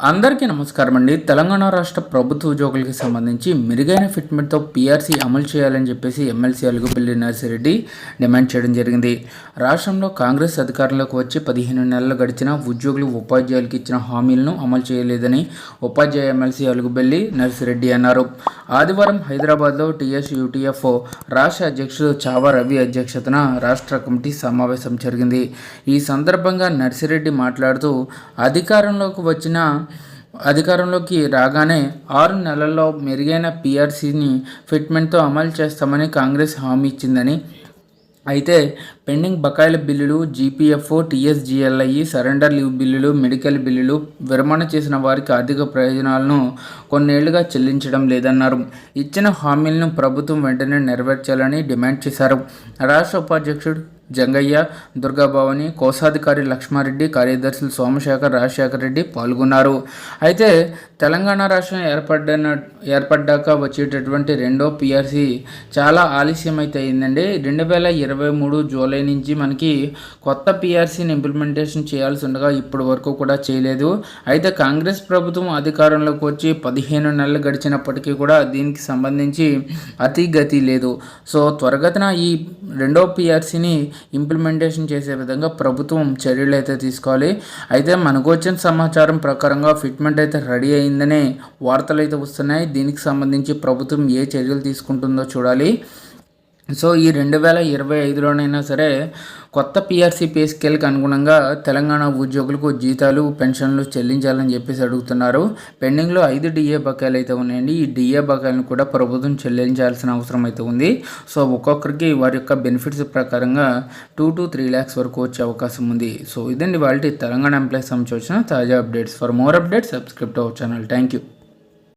అందరికీ నమస్కారం అండి. తెలంగాణ రాష్ట్ర ప్రభుత్వ ఉద్యోగులకి సంబంధించి మెరుగైన ఫిట్మెంట్తో పీఆర్సీ అమలు చేయాలని చెప్పేసి ఎమ్మెల్సీ అలుగుపల్లి నర్సిరెడ్డి డిమాండ్ చేయడం జరిగింది. రాష్ట్రంలో కాంగ్రెస్ అధికారంలోకి వచ్చి పదిహేను నెలలు గడిచిన ఉద్యోగులు ఉపాధ్యాయులకు ఇచ్చిన హామీలను అమలు చేయలేదని ఉపాధ్యాయ ఎమ్మెల్సీ అలుగుబెల్లి నర్సిరెడ్డి అన్నారు. ఆదివారం హైదరాబాద్లో టీఎస్ యూటీఎఫ్ రాష్ట్ర అధ్యక్షుడు చావా రవి అధ్యక్షతన రాష్ట్ర కమిటీ సమావేశం జరిగింది. ఈ సందర్భంగా నర్సిరెడ్డి మాట్లాడుతూ అధికారంలోకి వచ్చిన అధికారంలోకి రాగానే ఆరు నెలల్లో మెరుగైన పీఆర్సీని ఫిట్మెంట్తో అమలు చేస్తామని కాంగ్రెస్ హామీ ఇచ్చిందని అయితే పెండింగ్ బకాయిల బిల్లులు జీపీఎఫ్ఓ టీఎస్జీఎల్ఐ సరెండర్ లీవ్ బిల్లులు మెడికల్ బిల్లులు విరమణ చేసిన వారికి ఆర్థిక ప్రయోజనాలను కొన్నేళ్ళుగా చెల్లించడం లేదన్నారు. ఇచ్చిన హామీలను ప్రభుత్వం వెంటనే నెరవేర్చాలని డిమాండ్ చేశారు. రాష్ట్ర ఉపాధ్యక్షుడు జంగయ్య దుర్గాభవాని కోశాధికారి లక్ష్మారెడ్డి కార్యదర్శులు సోమశేఖర్ రాజశేఖర రెడ్డి పాల్గొన్నారు. అయితే తెలంగాణ రాష్ట్రం ఏర్పడిన ఏర్పడ్డాక వచ్చేటటువంటి రెండో పిఆర్సి చాలా ఆలస్యం అయితే అయిందండి రెండు వేల ఇరవై మూడు జూలై నుంచి మనకి కొత్త పిఆర్సీని ఇంప్లిమెంటేషన్ చేయాల్సి ఉండగా ఇప్పటి వరకు కూడా చేయలేదు. అయితే కాంగ్రెస్ ప్రభుత్వం అధికారంలోకి వచ్చి పదిహేను నెలలు గడిచినప్పటికీ కూడా దీనికి సంబంధించి అతి గతి లేదు. సో త్వరగతిన ఈ రెండో పిఆర్సీని ఇంప్లిమెంటేషన్ చేసే విధంగా ప్రభుత్వం చర్యలు అయితే తీసుకోవాలి. అయితే మనకు వచ్చిన సమాచారం ప్రకారంగా ఫిట్మెంట్ అయితే రెడీ అయిందనే వార్తలు అయితే వస్తున్నాయి. దీనికి సంబంధించి ప్రభుత్వం ఏ చర్యలు తీసుకుంటుందో చూడాలి. సో ఈ రెండు వేల ఇరవై ఐదులోనైనా సరే కొత్త పిఆర్సీ పే స్కేల్కి అనుగుణంగా తెలంగాణ ఉద్యోగులకు జీతాలు పెన్షన్లు చెల్లించాలని చెప్పేసి అడుగుతున్నారు. పెండింగ్లో ఐదు డిఏ బకాయిలు అయితే ఉన్నాయండి. ఈ డిఏ బకాయిలను కూడా ప్రభుత్వం చెల్లించాల్సిన అవసరం అయితే ఉంది. సో ఒక్కొక్కరికి వారి యొక్క బెనిఫిట్స్ ప్రకారంగా టూ టు త్రీ ల్యాక్స్ వరకు వచ్చే అవకాశం ఉంది. సో ఇదండి వాళ్ళ తెలంగాణ ఎంప్లాయీస్ సంబంధించి వచ్చిన తాజా updates. For more updates subscribe our channel. Thank you